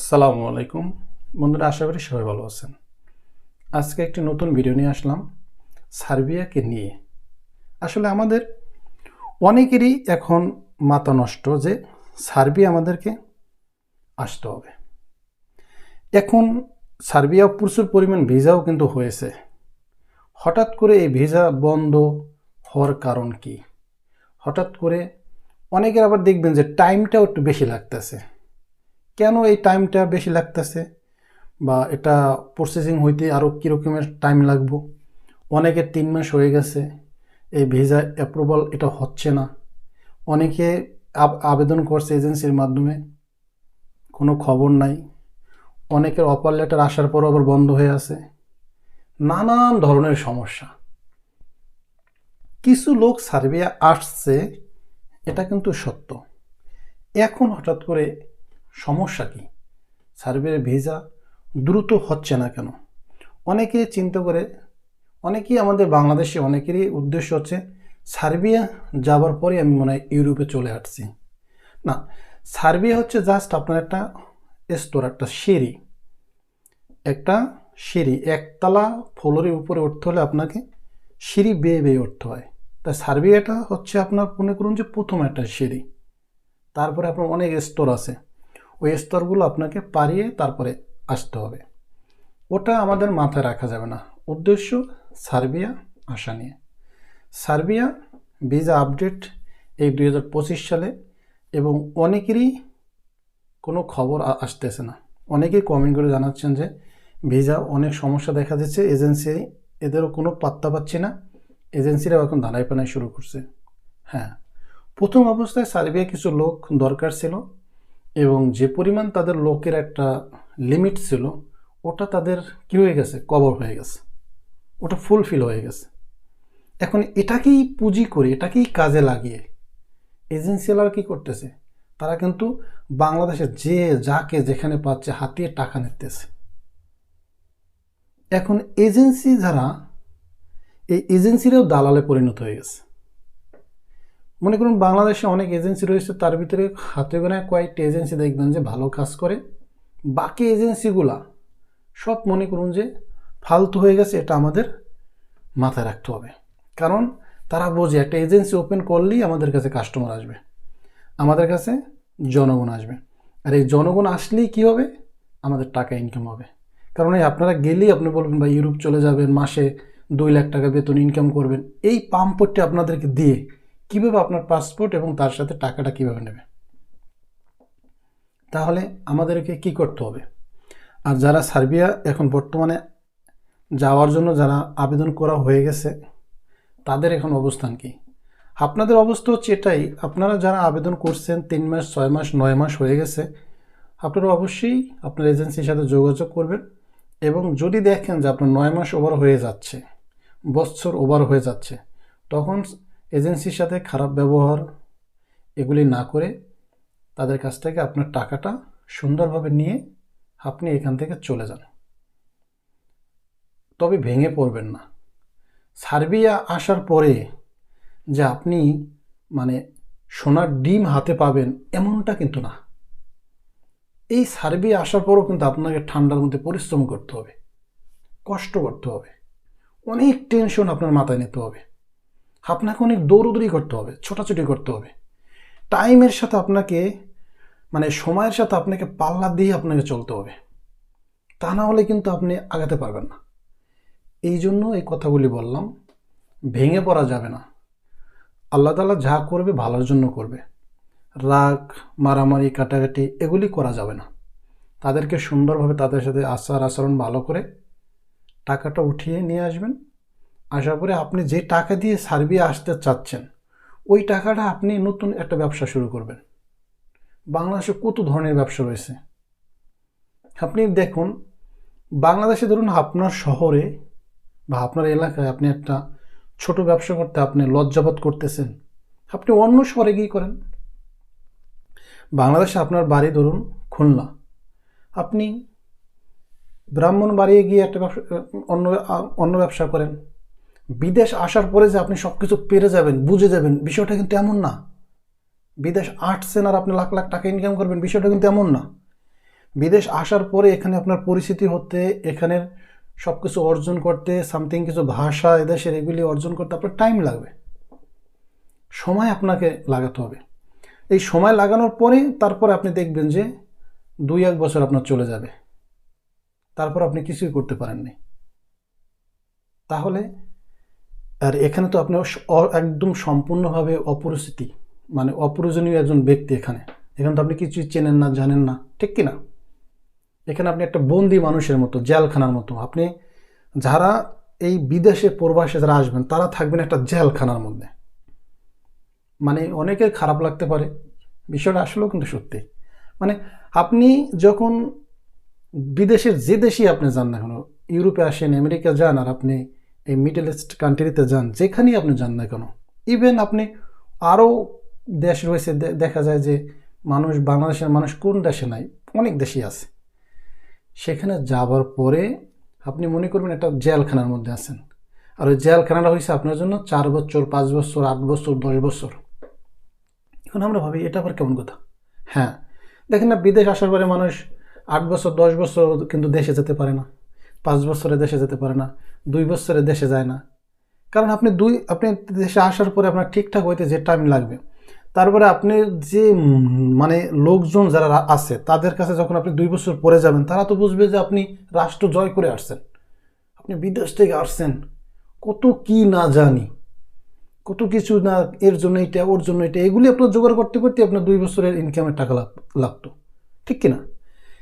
আসসালামু আলাইকুম। বন্ধুরা, আশা করি সবাই ভালো আছেন। আজকে একটি নতুন ভিডিও নিয়ে আসলাম সার্বিয়াকে নিয়ে। আসলে আমাদের অনেকেরই এখন মাথা নষ্ট যে সার্বিয়া আমাদেরকে আসতে হবে। এখন সার্বিয়া প্রচুর পরিমাণ ভিসাও কিন্তু হয়েছে। হঠাৎ করে এই ভিসা বন্ধ হওয়ার কারণ কি? হঠাৎ করে অনেকের আবার দেখবেন যে টাইমটাও একটু বেশি লাগতেছে। কেন এই টাইমটা বেশি লাগতেছে? বা এটা প্রসেসিং হইতে আরও কীরকমের টাইম লাগবো? অনেকের তিন মাস হয়ে গেছে, এই ভিসা অ্যাপ্রুভাল এটা হচ্ছে না। অনেকে আবেদন করছে এজেন্সির মাধ্যমে, কোনো খবর নাই। অনেকের অপার লেটার আসার পর আবার বন্ধ হয়ে আছে। নানান ধরনের সমস্যা। কিছু লোক সার্বিয়া আসছে, এটা কিন্তু সত্য। এখন হঠাৎ করে সমস্যা কি? সার্বিয়ার ভিসা দ্রুত হচ্ছে না কেন? অনেকে চিন্তা করে, অনেকেই আমাদের বাংলাদেশে অনেকেরই উদ্দেশ্য হচ্ছে সার্বিয়া যাবার পরে আমি মনে হয় ইউরোপে চলে আসছি। না, সার্বিয়া হচ্ছে জাস্ট আপনার একটা স্তর একটা সিঁড়ি। একটা সিঁড়ি, একতলা ফ্লোরের উপরে উঠতে হলে আপনাকে সিঁড়ি বেয়ে বেয়ে উঠতে হয়। তাই সার্বিয়াটা হচ্ছে আপনার মনে করুন যে প্রথম একটা সিঁড়ি। তারপরে আপনার অনেক স্তর আছে। ওই স্তরগুলো আপনাকে পারিয়ে তারপরে আসতে হবে। ওটা আমাদের মাথায় রাখা যাবে না। উদ্দেশ্য, সার্বিয়া আসা নিয়ে। সার্বিয়া ভিসা আপডেট এই দু হাজার পঁচিশ সালে এবং অনেকেরই কোনো খবর আসতেছে না। অনেকেই কমেন্ট করে জানাচ্ছেন যে ভিসা অনেক সমস্যা দেখা দিচ্ছে, এজেন্সি এদেরও কোনো পাত্তা পাচ্ছে না। এজেন্সিরাও এখন দাঁড়াই পানাই শুরু করছে। হ্যাঁ প্রথম অবস্থায় সার্বিয়া কিছু লোক দরকার ছিল। এবং যে পরিমাণ তাদের লোকের একটা লিমিট ছিল, ওটা তাদের কী হয়ে গেছে? কভার হয়ে গেছে। ওটা ফুলফিল হয়ে গেছে। এখন এটাকেই পুঁজি করে, এটাকেই কাজে লাগিয়ে এজেন্সিওয়ালারা কী করতেছে? তারা কিন্তু বাংলাদেশে যে, যাকে যেখানে পাচ্ছে হাতিয়ে টাকা নিতেছে। এখন এজেন্সি যারা, এই এজেন্সিরাও দালালে পরিণত হয়ে গেছে। মনে করুন বাংলাদেশে অনেক এজেন্সি রয়েছে, তার ভিতরে হাতে গোনা কয়েকটি এজেন্সি দেখবেন যে ভালো কাজ করে। বাকি এজেন্সিগুলা সব মনে করুন যে ফালতু হয়ে গেছে, এটা আমাদের মাথায় রাখতে হবে। কারণ তারা বোঝে, একটা এজেন্সি ওপেন করলেই আমাদের কাছে কাস্টমার আসবে, আমাদের কাছে জনগণ আসবে। আর এই জনগণ আসলেই কী হবে? আমাদের টাকা ইনকাম হবে। কারণ এই আপনারা গেলেই আপনি বলবেন বা ইউরোপ চলে যাবেন, মাসে দুই লাখ টাকা বেতন ইনকাম করবেন। এই পাম্পটি আপনাদেরকে দিয়ে কীভাবে আপনার পাসপোর্ট এবং তার সাথে টাকাটা কীভাবে নেবে? তাহলে আমাদেরকে কি করতে হবে? আর যারা সার্বিয়া এখন বর্তমানে যাওয়ার জন্য যারা আবেদন করা হয়ে গেছে, তাদের এখন অবস্থান কি? আপনাদের অবস্থা হচ্ছে এটাই, আপনারা যারা আবেদন করছেন তিন মাস, ছয় মাস, নয় মাস হয়ে গেছে, আপনারা অবশ্যই আপনার এজেন্সির সাথে যোগাযোগ করবেন এবং যদি দেখেন যে আপনার নয় মাস ওভার হয়ে যাচ্ছে, বছর ওভার হয়ে যাচ্ছে, তখন এজেন্সির সাথে খারাপ ব্যবহার এগুলি না করে তাদের কাছ থেকে আপনার টাকাটা সুন্দরভাবে নিয়ে আপনি এখান থেকে চলে যান। তবে ভেঙে পড়বেন না। সার্বিয়া আসার পরে যে আপনি মানে সোনার ডিম হাতে পাবেন এমনটা কিন্তু না। এই সার্বিয়া আসার পরও কিন্তু আপনাকে ঠান্ডার মধ্যে পরিশ্রম করতে হবে, কষ্ট করতে হবে, অনেক টেনশন আপনার মাথায় নিতে হবে। আপনাকে অনেক দৌড়দৌড়ি করতে হবে, ছোটাছুটি করতে হবে। টাইমের সাথে আপনাকে মানে সময়ের সাথে আপনাকে পাল্লা দিয়ে আপনাকে চলতে হবে। তা না হলে কিন্তু আপনি আগাতে পারবেন না। এই জন্য এই কথাগুলি বললাম, ভেঙে পড়া যাবে না। আল্লাহ তালা যা করবে ভালোর জন্য করবে। রাগ, মারামারি, কাটাকাটি এগুলি করা যাবে না। তাদেরকে সুন্দরভাবে তাদের সাথে আচার আচরণ ভালো করে টাকাটা উঠিয়ে নিয়ে আসবেন। আসার পরে আপনি যে টাকা দিয়ে সার্বিয়া আসতে চাচ্ছেন, ওই টাকাটা আপনি নতুন একটা ব্যবসা শুরু করবেন। বাংলাদেশে কত ধরনের ব্যবসা রয়েছে? আপনি দেখুন, বাংলাদেশে ধরুন আপনার শহরে বা আপনার এলাকায় আপনি একটা ছোট ব্যবসা করতে আপনি লজ্জাবোধ করতেছেন, আপনি অন্য শহরে গিয়ে করেন। বাংলাদেশে আপনার বাড়ি ধরুন খুলনা। আপনি ব্রাহ্মণ বাড়িয়ে গিয়ে একটা ব্যবসা, অন্য অন্য ব্যবসা করেন। বিদেশ আসার পরে যে আপনি সব কিছু পেরে যাবেন, বুঝে যাবেন, বিষয়টা কিন্তু এমন না। বিদেশ আসছেন আর আপনি লাখ লাখ টাকা ইনকাম করবেন, বিষয়টা কিন্তু এমন না। বিদেশ আসার পরে এখানে আপনার পরিস্থিতি হতে, এখানের সব কিছু অর্জন করতে সামথিং কিছু ভাষা, এদেশের এগুলি অর্জন করতে আপনার টাইম লাগবে। সময় আপনাকে লাগাতে হবে। এই সময় লাগানোর পরে তারপরে আপনি দেখবেন যে দুই এক বছর আপনার চলে যাবে। তারপর আপনি কিছুই করতে পারেননি। তাহলে আর এখানে তো আপনি একদম সম্পূর্ণভাবে অপরিচিতি মানে অপ্রয়োজনীয় একজন ব্যক্তি এখানে। এখানে তো আপনি কিছুই চেনেন না, জানেন না, ঠিক কি না এখানে আপনি একটা বন্দি মানুষের মতো, জেলখানার মতো। আপনি যারা এই বিদেশে প্রবাসে যারা আসবেন, তারা থাকবেন একটা জেলখানার মধ্যে। মানে অনেকের খারাপ লাগতে পারে, বিষয়টা আসলেও কিন্তু সত্যি। মানে আপনি যখন বিদেশের যে দেশেই আপনি যান না কেন, ইউরোপে আসেন, আমেরিকা যান, আর আপনি এই মিডল ইস্ট কান্ট্রিতে যান, যেখানেই আপনি যান না কেন ইভেন আপনি আরও দেশ রয়েছে দেখা যায় যে মানুষ, বাংলাদেশের মানুষ কোন দেশে নাই, অনেক দেশই আছে। সেখানে যাবার পরে আপনি মনে করবেন একটা জেলখানার মধ্যে আছেন। আর ওই জেলখানাটা হয়েছে আপনার জন্য চার বছর, পাঁচ বছর, আট বছর, দশ বছর। এখন আমরা ভাবি, এটা আবার কেমন কথা? হ্যাঁ দেখেন না, বিদেশ আসার পরে মানুষ আট বছর, দশ বছর কিন্তু দেশে যেতে পারে না। পাঁচ বছরে দেশে যেতে পারে না, দুই বছরে দেশে যায় না। কারণ আপনি দুই, আপনি দেশে আসার পরে আপনার ঠিকঠাক হইতে যে টাইম লাগবে, তারপরে আপনি যে মানে লোকজন যারা আছে, তাদের কাছে যখন আপনি দুই বছর পরে যাবেন, তারা তো বুঝবে যে আপনি রাষ্ট্র জয় করে আসছেন। আপনি বিদেশ থেকে আসছেন, কত কি না জানি, কত কিছু না, এর জন্য এটা, ওর জন্য এটা, এগুলি আপনার জোগাড় করতে করতে আপনার দুই বছরের ইনকামের টাকা লাগ- লাগতো। ঠিক কিনা?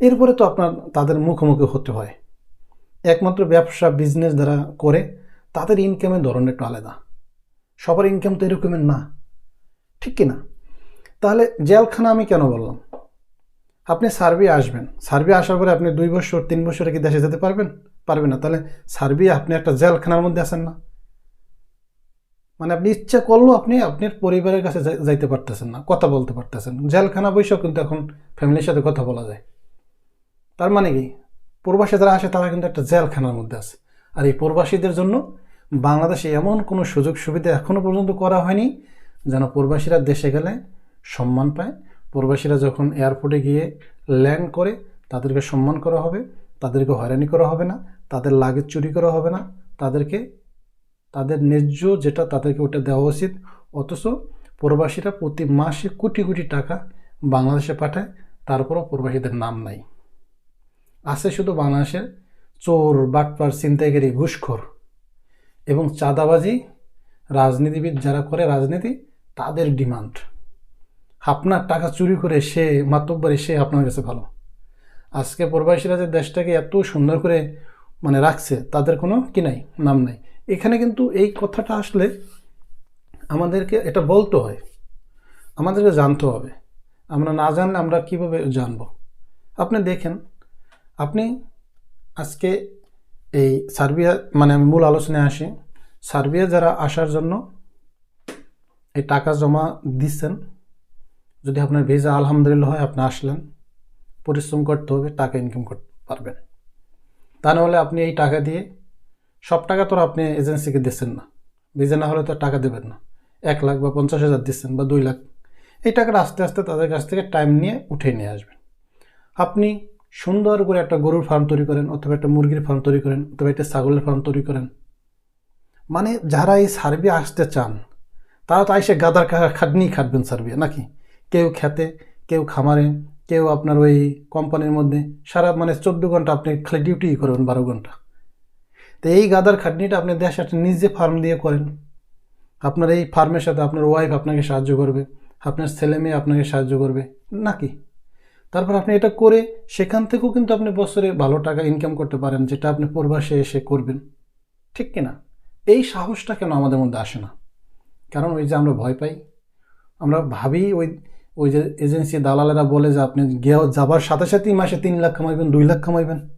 এরপরে তো আপনার, তাদের মুখোমুখি হতে হয়। একমাত্র ব্যবসা বিজনেস যারা করে, তাদের ইনকামের ধরন একটু আলাদা। সবার ইনকাম তো এরকমের না। ঠিক কি না তাহলে জেলখানা আমি কেন বললাম? আপনি সার্বিয়া আসবেন। সার্বিয়া আসার পরে আপনি দুই বছর, তিন বছরে কি দেশে যেতে পারবেন? পারবেন না। তাহলে সার্বিয়া আপনি একটা জেলখানার মধ্যে আসেন না। মানে আপনি ইচ্ছা করলেও আপনি আপনার পরিবারের কাছে যাইতে পারতেছেন না, কথা বলতে পারতেছেন জেলখানা বৈশাখ কিন্তু এখন ফ্যামিলির সাথে কথা বলা যায়। তার মানে কি? প্রবাসী যারা আসে, তারা কিন্তু একটা জেলখানার মধ্যে আছে। আর এই প্রবাসীদের জন্য বাংলাদেশে এমন কোনো সুযোগ সুবিধা এখনও পর্যন্ত করা হয়নি যেন প্রবাসীরা দেশে গেলে সম্মান পায়। প্রবাসীরা যখন এয়ারপোর্টে গিয়ে ল্যান্ড করে, তাদেরকে সম্মান করা হবে, তাদেরকে হয়রানি করা হবে না, তাদের লাগেজ চুরি করা হবে না, তাদেরকে, তাদের ন্যায্য যেটা তাদেরকে ওটা দেওয়া উচিত। অথচ প্রবাসীরা প্রতি মাসে কোটি কোটি টাকা বাংলাদেশে পাঠায়, তারপরও প্রবাসীদের নাম নাই। আছে শুধু বাংলাদেশের চোর, বাটপার, ছিনতাইকারী, ঘুষখোর এবং চাঁদাবাজি রাজনীতিবিদ যারা করে রাজনীতি, তাদের ডিমান্ড। আপনার টাকা চুরি করে সে, মাতব্বরে সে আপনার কাছে ভালো। আজকে প্রবাসীরা যে দেশটাকে এত সুন্দর করে মানে রাখছে, তাদের কোনো কি নাই, নাম নাই। এখানে কিন্তু এই কথাটা আসলে আমাদেরকে এটা বলতে হয়। আমাদেরকে জানতে হবে। আমরা না জানলে আমরা কীভাবে জানব? আপনি দেখেন আপনি আজকে এই সার্বিয়া মানে আমি মূল আলোচনায় আসি। সার্বিয়া যারা আসার জন্য এই টাকা জমা দিচ্ছেন, যদি আপনার ভিসা আলহামদুলিল্লাহ হয়, আপনি আসলেন, পরিশ্রম করতে হবে, টাকা ইনকাম করতে পারবেন। তা নাহলে আপনি এই টাকা দিয়ে সব টাকা তো আপনি এজেন্সিকে দিচ্ছেন না। ভিসা না হলে তো টাকা দেবেন না। এক লাখ বা পঞ্চাশ হাজার দিচ্ছেন বা দুই লাখ। এই টাকাটা আস্তে আস্তে তাদের কাছ থেকে টাইম নিয়ে উঠে নিয়ে আসবেন। আপনি সুন্দর করে একটা গরুর ফার্ম তৈরি করেন অথবা একটা মুরগির ফার্ম তৈরি করেন অথবা একটা ছাগলের ফার্ম তৈরি করেন। মানে যারা এই সার্বিয়া আসতে চান, তারা তো এসে গাদার খাটনি খাটবেন সার্বিয়া নাকি? কেউ খেতে, কেউ খামারে, কেউ আপনার ওই কোম্পানির মধ্যে, সারা মানে চোদ্দ ঘণ্টা আপনি খালি ডিউটি করবেন বারো ঘণ্টা। তো এই গাদার খাটনিটা আপনি দেশে একটা নিজে ফার্ম দিয়ে করেন। আপনার এই ফার্মের সাথে আপনার ওয়াইফ আপনাকে সাহায্য করবে, আপনার ছেলে মেয়ে আপনাকে সাহায্য করবে, নাকি? তারপর আপনি এটা করে সেখান থেকেও কিন্তু আপনি বছরে ভালো টাকা ইনকাম করতে পারেন, যেটা আপনি প্রবাসে এসে করবেন। ঠিক কিনা এই সাহসটা কেন আমাদের মধ্যে আসে না? কারণ ওই যে আমরা ভয় পাই। আমরা ভাবি ওই ওই যে এজেন্সি দালালেরা বলে যে আপনি গিয়ে যাবার সাথে সাথেই মাসে তিন লাখ কামাইবেন, দুই লাখ কামাইবেন।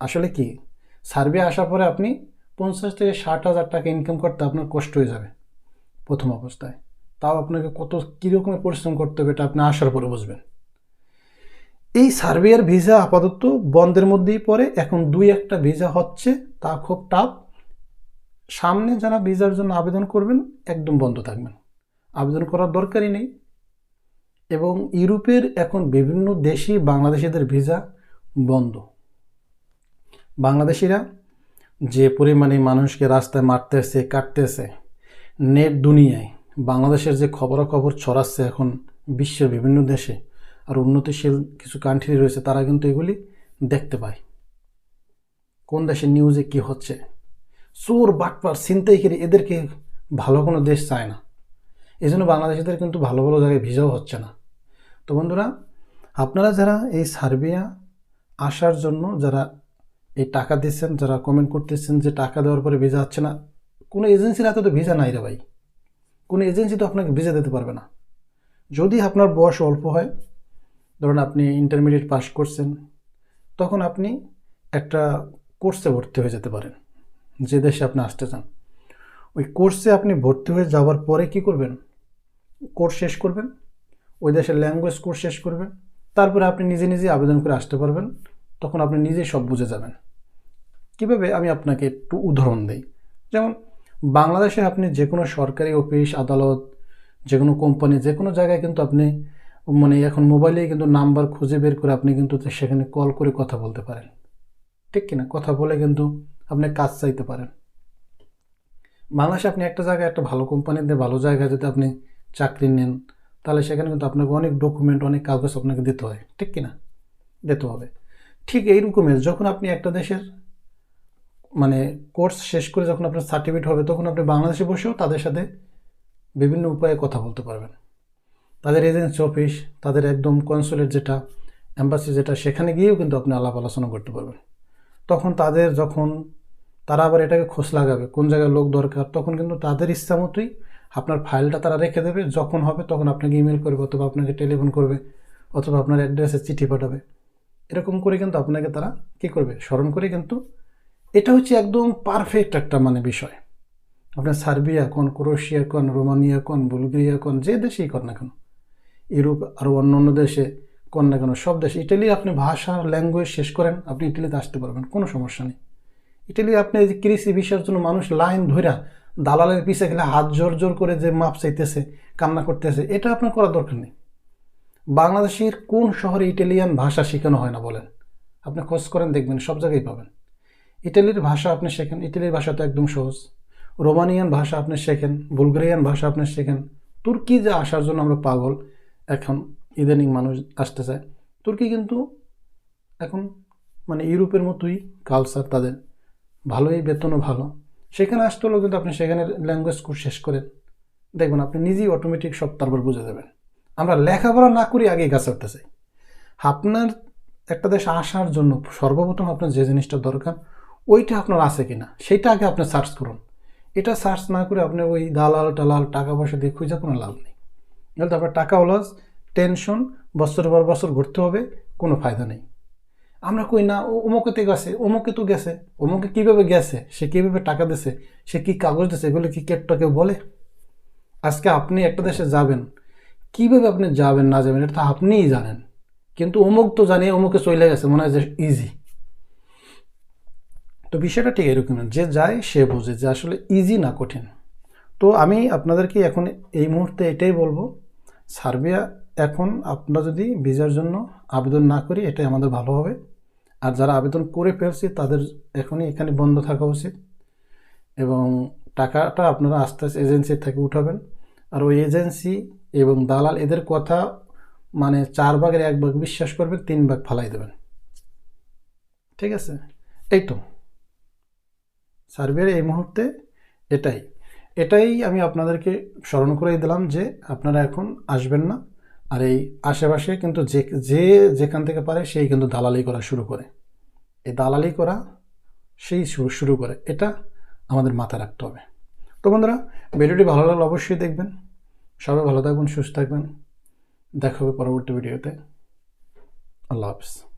আসলে কি? সার্ভে আসার পরে আপনি পঞ্চাশ থেকে ষাট হাজার টাকা ইনকাম করতে আপনার কষ্ট হয়ে যাবে প্রথম অবস্থায়। তাও আপনাকে কত কীরকমের পরিশ্রম করতে হবে এটা আপনি আসার পরে বুঝবেন। এই সার্বিয়ার ভিসা আপাতত বন্ধের মধ্যেই পড়ে। এখন দুই একটা ভিসা হচ্ছে, তা খুব টাফ সামনে যারা ভিসার জন্য আবেদন করবেন, একদম বন্ধ থাকবেন। আবেদন করার দরকারই নেই। এবং ইউরোপের এখন বিভিন্ন দেশই বাংলাদেশিদের ভিসা বন্ধ। বাংলাদেশিরা যে পরিমাণে মানুষকে রাস্তায় মারতেছে, কাটতেছে, নেট দুনিয়ায়, বাংলাদেশের যে খবরাখবর ছড়াচ্ছে এখন বিশ্বের বিভিন্ন দেশে আর উন্নতিশীল কিছু কান্ট্রি রয়েছে, তারা কিন্তু এগুলি দেখতে পায়। কোন দেশের নিউজে কি হচ্ছে? চোর, বাটপার, ছিনতাইকারী, এদেরকে ভালো কোনো দেশ চায় না। এই জন্য বাংলাদেশিদের কিন্তু ভালো ভালো জায়গায় ভিসাও হচ্ছে না। তো বন্ধুরা, আপনারা যারা এই সার্বিয়া আসার জন্য যারা এই টাকা দিচ্ছেন, যারা কমেন্ট করতেছেন যে টাকা দেওয়ার পরে ভিসা হচ্ছে না, কোনো এজেন্সির হাতে তো ভিসা নাই রে ভাই। কোনো এজেন্সি তো আপনাকে ভিসা দিতে পারবে না। যদি আপনার বয়স অল্প হয় ধরুন আপনি ইন্টারমিডিয়েট পাস করছেন, তখন আপনি একটা কোর্সে ভর্তি হয়ে যেতে পারেন, যে দেশে আপনি আসতে চান। ওই কোর্সে আপনি ভর্তি হয়ে যাওয়ার পরে কি করবেন? কোর্স শেষ করবেন, ওই দেশের ল্যাঙ্গুয়েজ কোর্স শেষ করবেন, তারপরে আপনি নিজে নিজে আবেদন করে আসতে পারবেন, তখন আপনি নিজেই সব বুঝে যাবেন। কীভাবে আমি আপনাকে একটু উদাহরণ দিই? যেমন, বাংলাদেশে আপনি যে কোনো সরকারি অফিস আদালত যে কোনো কোম্পানি যে কোনো জায়গায় কিন্তু আপনি মানে এখন মোবাইলেই কিন্তু নাম্বার খুঁজে বের করে আপনি কিন্তু সেখানে কল করে কথা বলতে পারেন। ঠিক কিনা? কথা বলে কিন্তু আপনি কাজ চাইতে পারেন। বাংলাদেশে আপনি একটা জায়গায় একটা ভালো কোম্পানিতে ভালো জায়গায় যদি আপনি চাকরি নেন, তাহলে সেখানে কিন্তু আপনাকে অনেক ডকুমেন্ট অনেক কাগজ আপনাকে দিতে হয়। ঠিক কিনা? দিতে হবে। ঠিক এই রকমের যখন আপনি একটা দেশের মানে কোর্স শেষ করে যখন আপনার সার্টিফিকেট হবে, তখন আপনি বাংলাদেশে বসেও তাদের সাথে বিভিন্ন উপায়ে কথা বলতে পারবেন। তাদের এজেন্সি অফিস, তাদের একদম কনসুলেট যেটা অ্যাম্বাসি যেটা, সেখানে গিয়েও কিন্তু আপনি আলাপ আলোচনা করতে পারবেন। তখন তাদের যখন, তারা আবার এটাকে খোঁজ লাগাবে, কোন জায়গায় লোক দরকার, তখন কিন্তু তাদের ইচ্ছা মতোই আপনার ফাইলটা তারা রেখে দেবে, যখন হবে তখন আপনাকে ইমেল করবে অথবা আপনাকে টেলিফোন করবে, অথবা আপনার অ্যাড্রেসে চিঠি পাঠাবে। এরকম করে কিন্তু আপনাকে তারা কী করবে? স্মরণ করে কিন্তু, এটা হচ্ছে একদম পারফেক্ট একটা মানে বিষয়। আপনার সার্বিয়া কোন ক্রোয়েশিয়া কোন, রোমানিয়া কোন, বুলগেরিয়া কোন, যে দেশেই কর না কেন। ইউরোপ আরও অন্য অন্য দেশে কোন না কেন, সব দেশে। ইটালি আপনি ভাষা ল্যাঙ্গুয়েজ শেষ করেন, আপনি ইটালিতে আসতে পারবেন, কোনো সমস্যা নেই। ইটালি আপনি এই যে কৃষি বিষয়ের জন্য মানুষ লাইন ধইরা দালালের পিছে গেলে হাত জোর জোর করে যে মাপ চাইতেছে, কান্না করতেছে, এটা আপনার করার দরকার নেই। বাংলাদেশের কোন শহরে ইটালিয়ান ভাষা শেখানো হয় না বলেন? আপনি খোঁজ করেন, দেখবেন, সব জায়গায় পাবেন। ইটালির ভাষা আপনি শেখেন, ইটালির ভাষা তো একদম সহজ। রোমানিয়ান ভাষা আপনি শেখেন, বুলগেরিয়ান ভাষা আপনি শেখেন। তুর্কি যে আসার জন্য আমরা পাগল এখন ইদানিং মানুষ আসতে চায় তুর্কি কিন্তু এখন মানে ইউরোপের মতোই কালচার তাদের ভালোই, বেতনও ভালো। সেখানে আসতে হলেও কিন্তু আপনি সেখানে ল্যাঙ্গুয়েজ কোর্স শেষ করেন। দেখবেন আপনি নিজেই অটোমেটিক সব তারপর বুঝে যাবেন। আমরা লেখাপড়া না করি আগে কাজ করতে চাই আপনার একটা দেশে আসার জন্য সর্বপ্রথম আপনার যে জিনিসটা দরকার, ওইটা আপনার আছে কিনা, সেটা আগে আপনি সার্চ করুন। এটা সার্চ না করে আপনি ওই দালাল টালাল টাকা পয়সা দিয়ে খুঁজে কোনো লাভ নেই। তারপর টাকা লস টেনশন বছর পর বছর ঘুরতে হবে, কোনো ফায়দা নেই। আমরা কই না, ও অমুকেতে গেছে, অমুকে তো গেছে, অমুকে কীভাবে গেছে, সে কীভাবে টাকা দিছে, সে কী কাগজ দিছে, এগুলো কি কেটটা কেউ বলে? আজকে আপনি একটা দেশে যাবেন, কীভাবে আপনি যাবেন, না যাবেন, এটা তো আপনিই জানেন। কিন্তু অমুক তো জানি, অমুকে চলে গেছে, মনে হয় যে ইজি তো বিষয়টা ঠিক এরকম যে যায় সে বোঝে যে আসলে ইজি না কঠিন। তো আমি আপনাদেরকে এখন এই মুহূর্তে এটাই বলব, সার্বিয়া এখন আমরা যদি ভিসার জন্য আবেদন না করি, এটাই আমাদের ভালো হবে। আর যারা আবেদন করে ফেলছি, তাদের এখনই এখানে বন্ধ থাকা উচিত এবং টাকাটা আপনারা আস্তে আস্তে এজেন্সির থেকে উঠাবেন। আর ওই এজেন্সি এবং দালাল, এদের কথা মানে চার ভাগের এক ভাগ বিশ্বাস করবেন, তিন ভাগ ফালাই দেবেন। ঠিক আছে? এই তো। সার্ভের এই মুহূর্তে এটাই। এটাই আমি আপনাদেরকে স্মরণ করে দিলাম যে আপনারা এখন আসবেন না, আর এই আশেপাশে কিন্তু যে যে যেখান থেকে পারে সেই কিন্তু দালালি করা শুরু করে। এই দালালি করা সেই শুরু করে। এটা আমাদের মাথায় রাখতে হবে। তো বন্ধুরা, ভিডিওটি ভালো লাগলে অবশ্যই দেখবেন। সবাই ভালো থাকবেন, সুস্থ থাকবেন। দেখা হবে পরবর্তী ভিডিওতে। আল্লাহ হাফিজ।